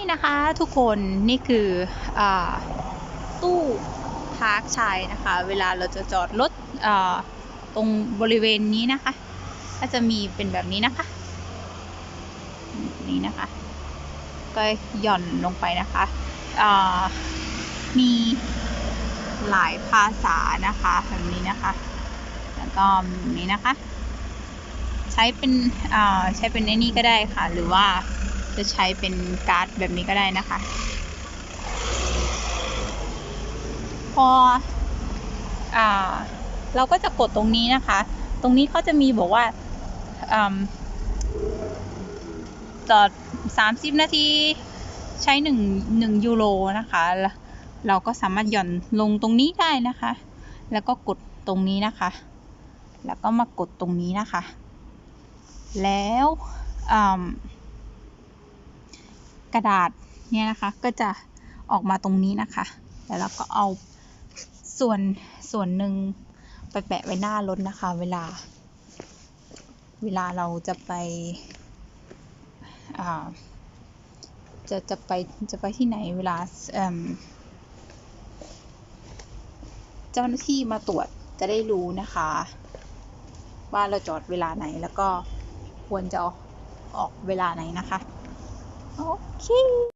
นี่นะคะทุกคนนี่คืออตู้พาร์คชายนะคะ เวลาเราจะจอดรถตรงบริเวณนี้นะคะ ก็จะมีเป็นแบบนี้นะคะ นี่นะคะ ก็หย่อนลงไปนะคะมีหลายภาษานะคะแบบนี้นะคะ แล้วก็แบบนี้นะคะ ใช้เป็นใช้เป็นไอ้นี่ก็ได้ค่ะ หรือว่า จะใช้เป็นการ์ดแบบนี้ก็ได้นะคะ พออ่าเราก็จะกดตรงนี้นะคะ ตรงนี้เขาจะมีบอกว่าอจอด30 นาทีใช้1 1ยูโรนะคะแล้วเราก็สามารถหย่อนลงตรงนี้ได้นะคะ แล้วก็กดตรงนี้นะคะ แล้วก็มากดตรงนี้นะคะ แล้วอืม กระดาษเนี่ยนะคะ ก็จะออกมาตรงนี้นะคะแล้วเราก็เอาส่วนส่วนหนึ่งไปแปะไว้หน้ารถนะคะ เวลา เวลาเราจะไปจะจะไปจะไปที่ไหนเวลาเจ้าหน้าที่มาตรวจจะได้รู้นะคะ ว่าเราจอดเวลาไหนแล้วก็ควรจะออกเวลาไหนนะคะ โอเค